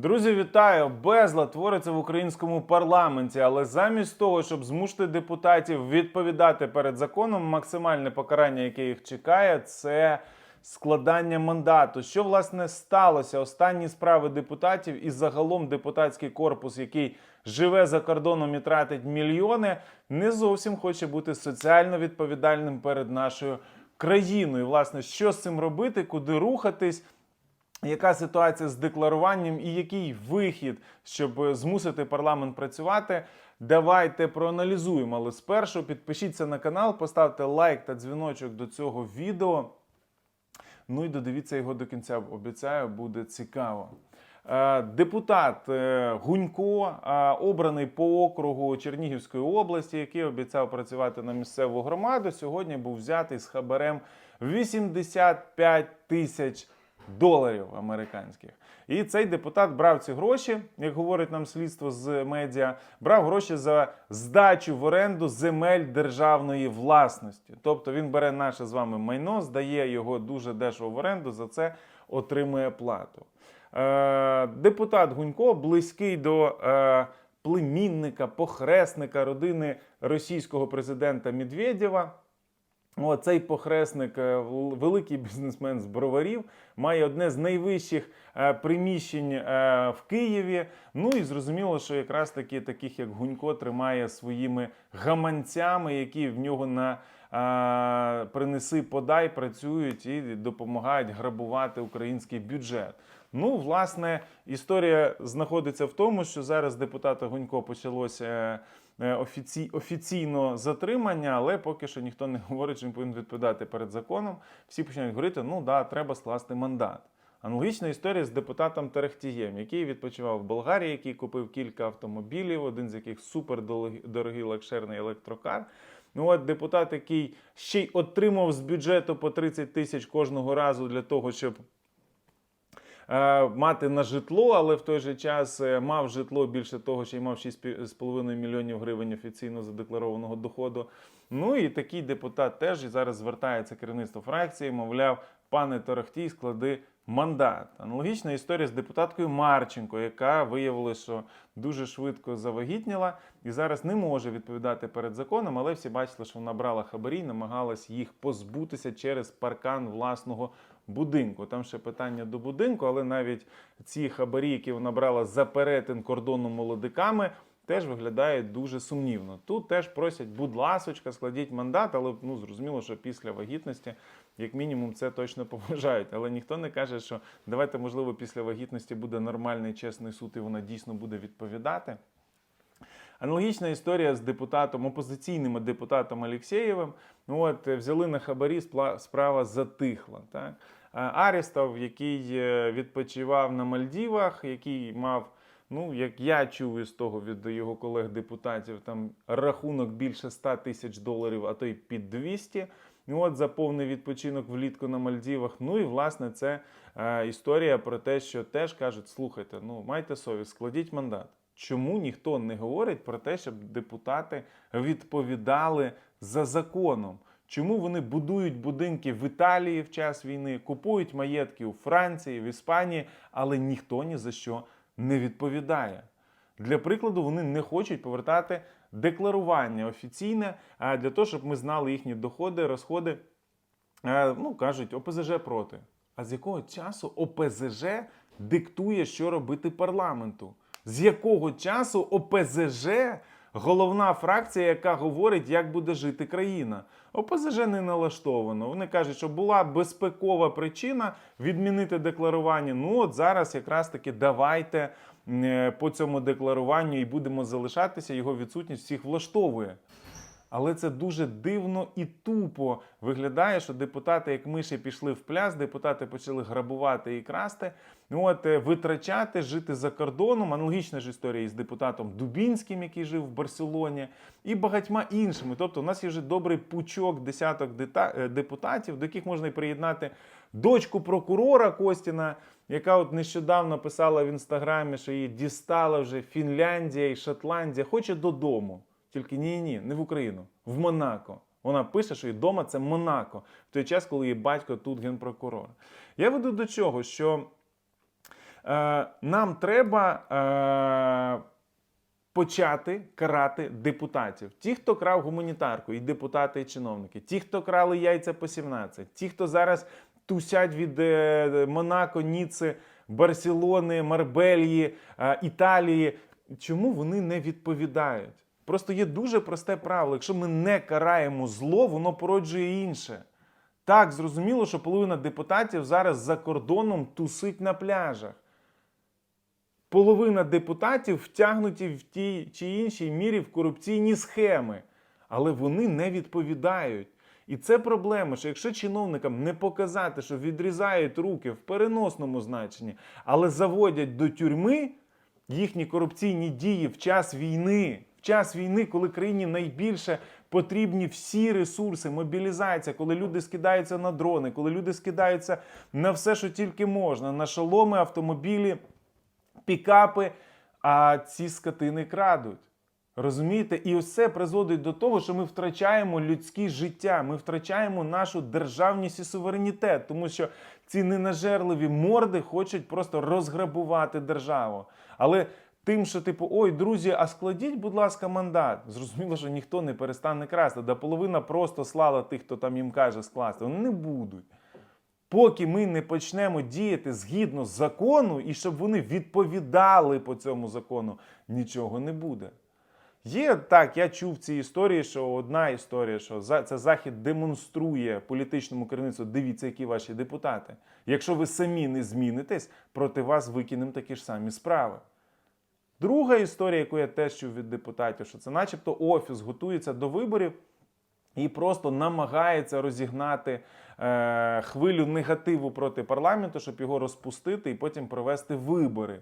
Друзі, вітаю! Безлад твориться в українському парламенті, але замість того, щоб змусити депутатів відповідати перед законом, максимальне покарання, яке їх чекає, це складання мандату. Що власне сталося? Останні справи депутатів і загалом депутатський корпус, який живе за кордоном і тратить мільйони, не зовсім хоче бути соціально відповідальним перед нашою країною. Власне, що з цим робити, куди рухатись? Яка ситуація з декларуванням і який вихід, щоб змусити парламент працювати? Давайте проаналізуємо. Але спершу підпишіться на канал, поставте лайк та дзвіночок до цього відео. Ну і додивіться його до кінця. Обіцяю, буде цікаво. Е, Депутат е, Гунько, е, обраний по округу Чернігівської області, який обіцяв працювати на місцеву громаду, сьогодні був взятий з хабарем 85 тисяч доларів американських. І цей депутат брав ці гроші, як говорить нам слідство з медіа, брав гроші за здачу в оренду земель державної власності. Тобто він бере наше з вами майно, здає його дуже дешево в оренду, за це отримує плату. Е, депутат Гунько близький до е, племінника, похресника родини російського президента Медведєва. О, цей похресник, е, великий бізнесмен з броварів, має одне з найвищих е, приміщень е, в Києві. Ну і зрозуміло, що якраз таки таких як Гунько тримає своїми гаманцями, які в нього на е, принеси подай працюють і допомагають грабувати український бюджет. Ну, власне, історія знаходиться в тому, що зараз депутата Гунько почалося офіці... офіційно затримання, але поки що ніхто не говорить, що він повинен відповідати перед законом. Всі починають говорити: ну да, треба скласти мандат. Аналогічна історія з депутатом Терехтієм, який відпочивав в Болгарії, який купив кілька автомобілів, один з яких супердорогий лакшерний електрокар. Ну от депутат, який ще й отримав з бюджету по 30 тисяч кожного разу для того, щоб е, мати на житло, але в той же час е, мав житло більше того, що й мав 6,5 мільйонів гривень офіційно задекларованого доходу. Ну і такий депутат теж і зараз звертається керівництво фракції, мовляв, пане Торохтій, склади мандат. Аналогічна історія з депутаткою Марченко, яка виявилося, що дуже швидко завагітніла і зараз не може відповідати перед законом, але всі бачили, що вона брала хабарі, намагалась їх позбутися через паркан власного будинку. Там ще питання до будинку, але навіть ці хабарі, які вона брала за перетин кордону молодиками. Теж виглядає дуже сумнівно. Тут теж просять, будь ласочка, складіть мандат, але ну зрозуміло, що після вагітності, як мінімум, це точно поважають. Але ніхто не каже, що давайте, можливо, після вагітності буде нормальний чесний суд, і вона дійсно буде відповідати. Аналогічна історія з депутатом, опозиційним депутатом Алєксєєвим. Ну от е, взяли на хабарі, справа затихла. Так? А Арістов, який е, відпочивав на Мальдівах, який мав, ну як я чув із того від його колег-депутатів, там рахунок більше 100 тисяч доларів, а то й під 200. Ну от за повний відпочинок влітку на Мальдівах. Ну і власне це е, історія про те, що теж кажуть: слухайте, ну майте совість, складіть мандат. Чому ніхто не говорить про те, щоб депутати відповідали за законом? Чому вони будують будинки в Італії в час війни, купують маєтки у Франції, в Іспанії, але ніхто ні за що не відповідає? Для прикладу, вони не хочуть повертати декларування офіційне а для того, щоб ми знали їхні доходи, розходи. Ну, кажуть, ОПЗЖ проти. А з якого часу ОПЗЖ диктує, що робити парламенту? З якого часу ОПЗЖ головна фракція, яка говорить, як буде жити країна? ОПЗЖ не налаштовано. Вони кажуть, що була безпекова причина відмінити декларування. Ну от зараз якраз таки давайте е, по цьому декларуванню і будемо залишатися. Його відсутність всіх влаштовує. Але це дуже дивно і тупо виглядає, що депутати, як миші, пішли в пляс, депутати почали грабувати і красти. Ну от е, витрачати, жити за кордоном. Аналогічна ж історія із депутатом Дубінським, який жив в Барселоні, і багатьма іншими. Тобто, у нас є вже добрий пучок десяток е, депутатів, до яких можна і приєднати дочку прокурора Костіна, яка от нещодавно писала в інстаграмі, що її дістала вже Фінляндія і Шотландія, хоче додому. Тільки ні, ні, не в Україну, в Монако. Вона пише, що її дома це Монако, в той час, коли її батько тут генпрокурор. Я веду до чого, що нам треба е, почати карати депутатів. Ті, хто крав гуманітарку, і депутати, і чиновники, ті, хто крали яйця по 17, ті, хто зараз тусять від е, Монако, Ніци, Барселони, Марбельї, е, Італії. Чому вони не відповідають? Просто є дуже просте правило: якщо ми не караємо зло, воно породжує інше. Так, зрозуміло, що половина депутатів зараз за кордоном тусить на пляжах. Половина депутатів втягнуті в тій чи іншій мірі в корупційні схеми, але вони не відповідають. І це проблема, що якщо чиновникам не показати, що відрізають руки в переносному значенні, але заводять до тюрми їхні корупційні дії в час війни, в час війни, коли країні найбільше потрібні всі ресурси, мобілізація, коли люди скидаються на дрони, коли люди скидаються на все, що тільки можна, на шоломи, автомобілі, пікапи, а ці скотини крадуть. Розумієте? І це призводить до того, що ми втрачаємо людське життя, ми втрачаємо нашу державність і суверенітет, тому що ці ненажерливі морди хочуть просто розграбувати державу. Але тим, що типу, ой, друзі, а складіть, будь ласка, мандат. Зрозуміло, що ніхто не перестане красти. Да половина просто слала тих, хто там їм каже скласти. Вони не будуть. Поки ми не почнемо діяти згідно закону, і щоб вони відповідали по цьому закону, нічого не буде. Є так, я чув ці історії, що одна історія, що це захід демонструє політичному керівництву. Дивіться, які ваші депутати. Якщо ви самі не змінитесь, проти вас викинемо такі ж самі справи. Друга історія, яку я теж чув від депутатів, що це, начебто, офіс готується до виборів і просто намагається розігнати е, хвилю негативу проти парламенту, щоб його розпустити і потім провести вибори.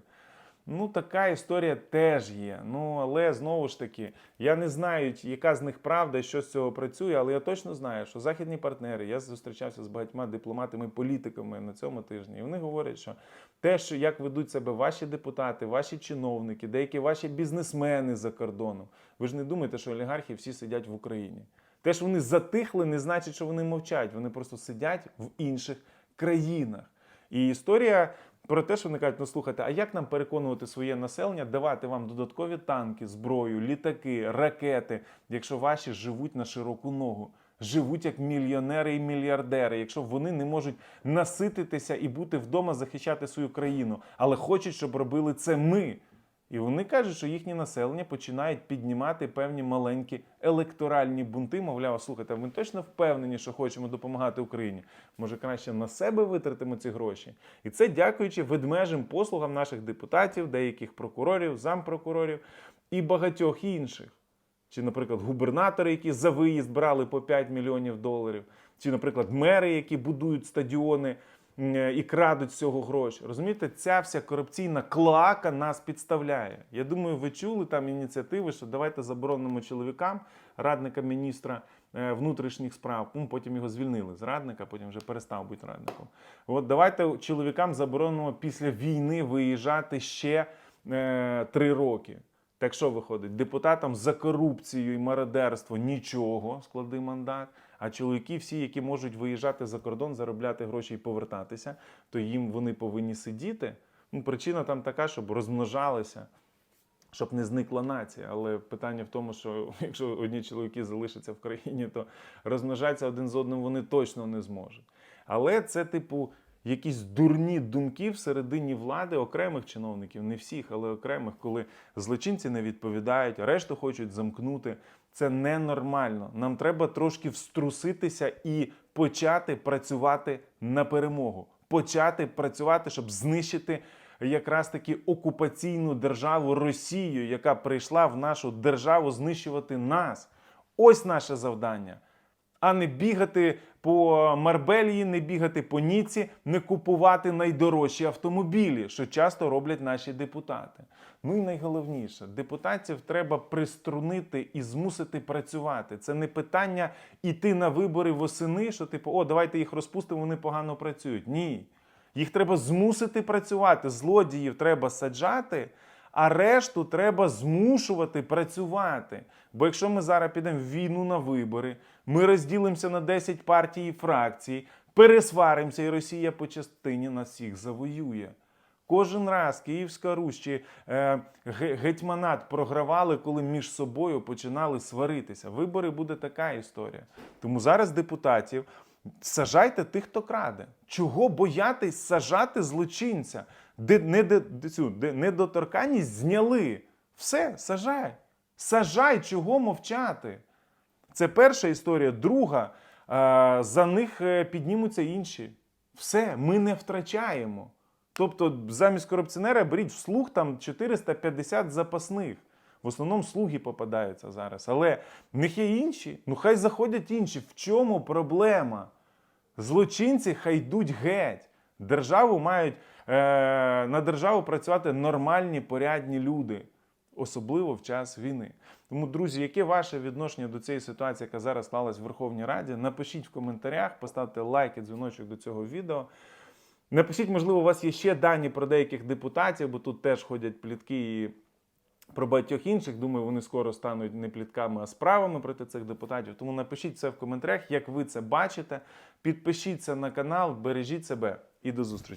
Ну, така історія теж є. Ну, але знову ж таки, я не знаю, яка з них правда що з цього працює, але я точно знаю, що західні партнери, я зустрічався з багатьма дипломатами політиками на цьому тижні, і вони говорять, що те, що як ведуть себе ваші депутати, ваші чиновники, деякі ваші бізнесмени за кордоном, ви ж не думаєте, що олігархи всі сидять в Україні. Те, що вони затихли, не значить, що вони мовчать. Вони просто сидять в інших країнах. І історія про те, що вони кажуть, ну слухайте, а як нам переконувати своє населення, давати вам додаткові танки, зброю, літаки, ракети, якщо ваші живуть на широку ногу, живуть як мільйонери і мільярдери, якщо вони не можуть насититися і бути вдома захищати свою країну, але хочуть, щоб робили це ми. І вони кажуть, що їхнє населення починають піднімати певні маленькі електоральні бунти. Мовляв, слухайте, ми точно впевнені, що хочемо допомагати Україні. Може, краще на себе витратимо ці гроші. І це дякуючи ведмежим послугам наших депутатів, деяких прокурорів, зампрокурорів і багатьох інших. Чи, наприклад, губернатори, які за виїзд брали по 5 мільйонів доларів, чи, наприклад, мери, які будують стадіони і крадуть з цього гроші. Розумієте, ця вся корупційна клака нас підставляє. Я думаю, ви чули там ініціативи, що давайте заборонимо чоловікам, радника міністра е, внутрішніх справ. Ну, потім його звільнили з радника, потім вже перестав бути радником. От давайте чоловікам заборонимо після війни виїжджати ще е, три роки. Так що виходить? Депутатам за корупцію і мародерство нічого, склади мандат. А чоловіки, всі, які можуть виїжджати за кордон, заробляти гроші і повертатися, то їм вони повинні сидіти. Ну, причина там така, щоб розмножалися, щоб не зникла нація. Але питання в тому, що якщо одні чоловіки залишаться в країні, то розмножатися один з одним вони точно не зможуть. Але це, типу, якісь дурні думки всередині влади окремих чиновників, не всіх, але окремих, коли злочинці не відповідають, решту хочуть замкнути. Це ненормально. Нам треба трошки вструситися і почати працювати на перемогу, почати працювати, щоб знищити якраз таки окупаційну державу Росію, яка прийшла в нашу державу знищувати нас. Ось наше завдання а не бігати по Марбелії, не бігати по Ніці, не купувати найдорожчі автомобілі, що часто роблять наші депутати. Ну і найголовніше, депутатів треба приструнити і змусити працювати. Це не питання іти на вибори восени, що типу, о, давайте їх розпустимо, вони погано працюють. Ні. Їх треба змусити працювати. Злодіїв треба саджати, а решту треба змушувати працювати. Бо якщо ми зараз підемо в війну на вибори, ми розділимося на 10 партій і фракцій, пересваримося, і Росія по частині нас всіх завоює. Кожен раз Київська Русь чи е, гетьманат програвали, коли між собою починали сваритися. Вибори буде така історія. Тому зараз депутатів сажайте тих, хто краде. Чого боятись сажати злочинця? Недоторканність зняли. Все, сажай. Сажай, чого мовчати. Це перша історія. Друга, е, за них е, піднімуться інші. Все, ми не втрачаємо. Тобто, замість корупціонера беріть вслух там 450 запасних. В основному слуги попадаються зараз. Але в них є інші. Ну хай заходять інші. В чому проблема? Злочинці хай йдуть геть. Державу мають е, на державу працювати нормальні, порядні люди, особливо в час війни. Тому, друзі, яке ваше відношення до цієї ситуації, яка зараз склалась в Верховній Раді? Напишіть в коментарях, поставте лайк і дзвіночок до цього відео. Напишіть, можливо, у вас є ще дані про деяких депутатів, бо тут теж ходять плітки і про багатьох інших. Думаю, вони скоро стануть не плітками, а справами проти цих депутатів. Тому напишіть це в коментарях, як ви це бачите. Підпишіться на канал, бережіть себе і до зустрічі.